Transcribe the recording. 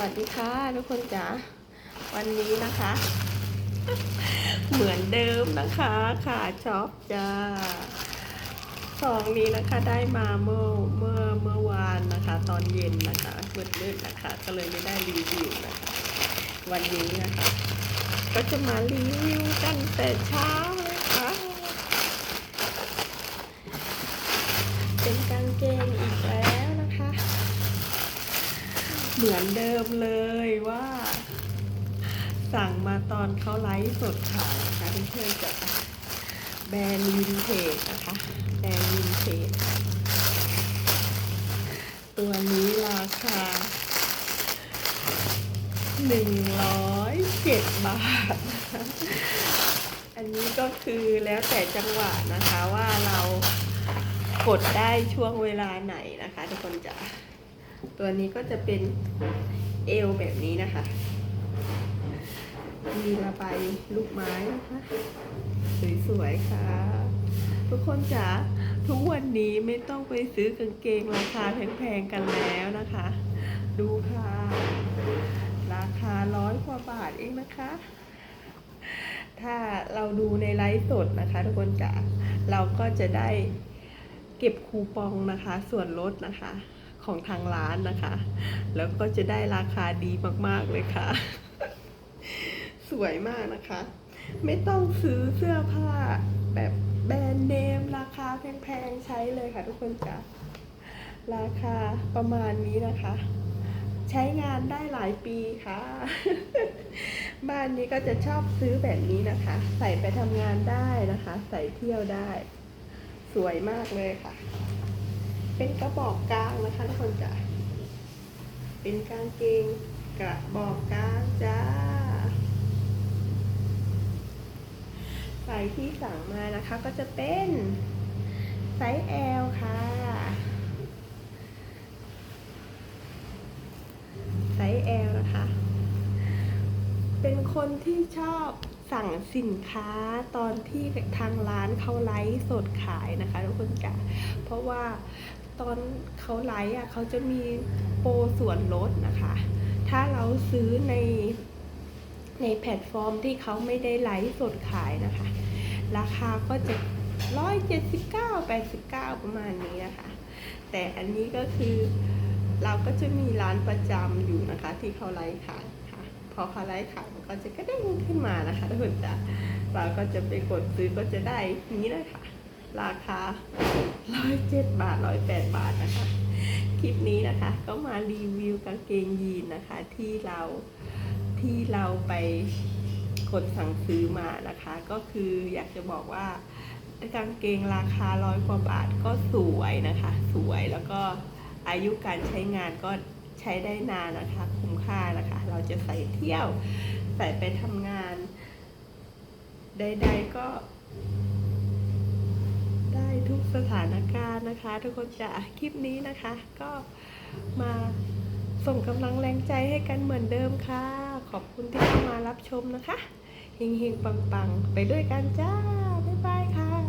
วัสดีค่ะทุกคนจ๋าวันนี้นะคะ เหมือนเดิมนะคะขาช็อปจ้าซองนี้นะคะได้มาเมื่อเมื่อเมื่อวานนะคะ ตอนเย็นนะคะมืดๆนะคะ ก็เลยไม่ได้รีวิวนะคะ วันนี้นะคะ ก็จะมารีวิวกันแต่เช้าเลยค่ะเป็นกางเกงอีก เหมือนเดิมเลยว่า สั่งมาตอนเขาไลฟ์สดขายนะคะเพื่อนๆจะแบรนด์วินเทจนะคะ แบรนด์วินเทจตัวนี้ราคาหนึ่งร้อยเจ็ดบาท อันนี้ก็คือแล้วแต่จังหวะนะคะว่าเรากดได้ช่วงเวลาไหนนะคะทุกคนจะ ตัวนี้ก็จะเป็นเอวแบบนี้นะคะ มีระบายลูกไม้นะคะสวยๆค่ะ ทุกคนจ๋าทุกวันนี้ไม่ต้องไปซื้อกางเกงราคาแพงๆกันแล้วนะคะ ดูค่ะ ราคาร้อยกว่าบาทเองนะคะ ถ้าเราดูในไลฟ์สดนะคะ ทุกคนจ๋าเราก็จะได้เก็บคูปองนะคะ ส่วนลดนะคะ ของทางร้านนะคะ แล้วก็จะได้ราคาดีมากๆเลยค่ะ สวยมากนะคะ ไม่ต้องซื้อเสื้อผ้าแบบแบรนด์เนมราคาแพงๆใช้เลยค่ะทุกคนจ้ะราคาประมาณนี้นะคะ ใช้งานได้หลายปีค่ะ บ้านนี้ก็จะชอบซื้อแบบนี้นะคะ ใส่ไปทำงานได้นะคะ ใส่เที่ยวได้ สวยมากเลยค่ะ เป็นกระบอกกลางนะคะทุกคนจ้ะเป็นกางเกงกระบอกกลางจ้าไซส์ที่สั่งมานะคะก็จะเป็นไซส์ L ค่ะไซส์ L นะคะ เป็นคนที่ชอบสั่งสินค้าตอนที่ทางร้านเขาไลฟ์สดขายนะคะทุกคนจ๋าเพราะว่า ตอนเขาไลฟ์อะเขาจะมีโปรส่วนลดนะคะ ถ้าเราซื้อในในแพลตฟอร์มที่เขาไม่ได้ไลฟ์สดขายนะคะ ราคาก็จะร้อยเจ็ดสิบเก้าแปดสิบเก้าประมาณนี้นะคะ แต่อันนี้ก็คือเราก็จะมีร้านประจำอยู่นะคะ ที่เขาไลฟ์ขายค่ะ พอเขาไลฟ์ขายมันก็จะกระเด้งขึ้นมานะคะทุกคนจ้ะเราก็จะไปกดซื้อก็จะได้นี้เลยค่ะ ราคาร้อยเจ็ดบาทร้อยแปดบาทนะคะ คลิปนี้นะคะก็มารีวิวกางเกงยีนนะคะที่เราที่เราไปกดสั่งซื้อมานะคะ ก็คืออยากจะบอกว่ากางเกงราคาร้อยกว่าบาทก็สวยนะคะ สวยแล้วก็อายุการใช้งานก็ใช้ได้นานนะคะ คุ้มค่านะคะ เราจะใส่เที่ยว ใส่ไปทำงานใดๆก็ ทุกสถานการณ์นะคะ ทุกคนจะคลิปนี้นะคะ ก็มาส่งกำลังแรงใจให้กันเหมือนเดิมค่ะ ขอบคุณที่เข้ามารับชมนะคะเฮงๆปังๆ ไปด้วยกันจ้า บ๊ายบายค่ะ